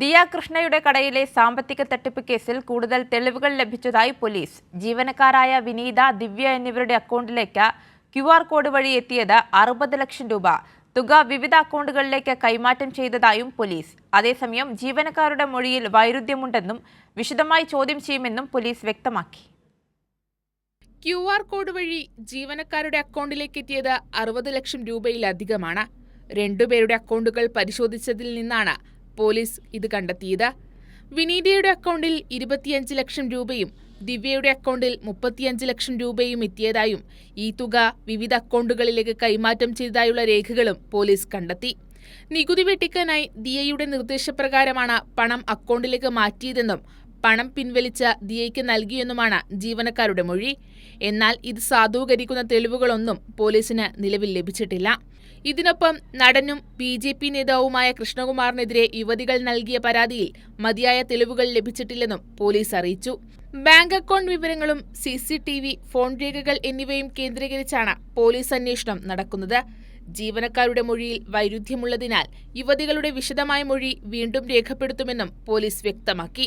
ദിയ കൃഷ്ണയുടെ കടയിലെ സാമ്പത്തിക തട്ടിപ്പ് കേസിൽ കൂടുതൽ തെളിവുകൾ ലഭിച്ചതായി പോലീസ്. ജീവനക്കാരായ വിനീത ദിവ്യ എന്നിവരുടെ അക്കൗണ്ടിലേക്ക് ക്യു ആർ കോഡ് വഴി എത്തിയത് അറുപത് ലക്ഷം രൂപ. തുക വിവിധ അക്കൗണ്ടുകളിലേക്ക് കൈമാറ്റം ചെയ്തതായും പോലീസ്. അതേസമയം ജീവനക്കാരുടെ മൊഴിയിൽ വൈരുദ്ധ്യമുണ്ടെന്നും വിശദമായി ചോദ്യം ചെയ്യുമെന്നും പോലീസ് വ്യക്തമാക്കി. ക്യു ആർ കോഡ് വഴി ജീവനക്കാരുടെ അക്കൗണ്ടിലേക്ക് എത്തിയത് അറുപത് ലക്ഷം രൂപയിലധികമാണ്. രണ്ടുപേരുടെ അക്കൗണ്ടുകൾ പരിശോധിച്ചതിൽ നിന്നാണ് പോലീസ് ഇത് കണ്ടെത്തിയത്. വിനീതയുടെ അക്കൗണ്ടിൽ ഇരുപത്തിയഞ്ച് ലക്ഷം രൂപയും ദിവ്യയുടെ അക്കൗണ്ടിൽ മുപ്പത്തിയഞ്ച് ലക്ഷം രൂപയും എത്തിയതായും ഈ തുക വിവിധ അക്കൗണ്ടുകളിലേക്ക് കൈമാറ്റം ചെയ്തതായുള്ള രേഖകളും പോലീസ് കണ്ടെത്തി. നികുതി വെട്ടിക്കാനായി ദിയയുടെ നിർദ്ദേശപ്രകാരമാണ് പണം അക്കൗണ്ടിലേക്ക് മാറ്റിയതെന്നും പണം പിൻവലിച്ച ദിയയ്ക്ക് നൽകിയെന്നുമാണ് ജീവനക്കാരുടെ മൊഴി. എന്നാൽ ഇത് സാധൂകരിക്കുന്ന തെളിവുകളൊന്നും പോലീസിന് നിലവിൽ ലഭിച്ചിട്ടില്ല. ഇതിനൊപ്പം നടനും ബി ജെ പി നേതാവുമായ കൃഷ്ണകുമാറിനെതിരെ യുവതികൾ നൽകിയ പരാതിയിൽ മതിയായ തെളിവുകൾ ലഭിച്ചിട്ടില്ലെന്നും പോലീസ് അറിയിച്ചു. ബാങ്ക് അക്കൗണ്ട് വിവരങ്ങളും C C T V phone രേഖകൾ എന്നിവയും കേന്ദ്രീകരിച്ചാണ് പോലീസ് അന്വേഷണം നടക്കുന്നത്. ജീവനക്കാരുടെ മൊഴിയിൽ വൈരുദ്ധ്യമുള്ളതിനാൽ യുവതികളുടെ വിശദമായ മൊഴി വീണ്ടും രേഖപ്പെടുത്തുമെന്നും പോലീസ് വ്യക്തമാക്കി.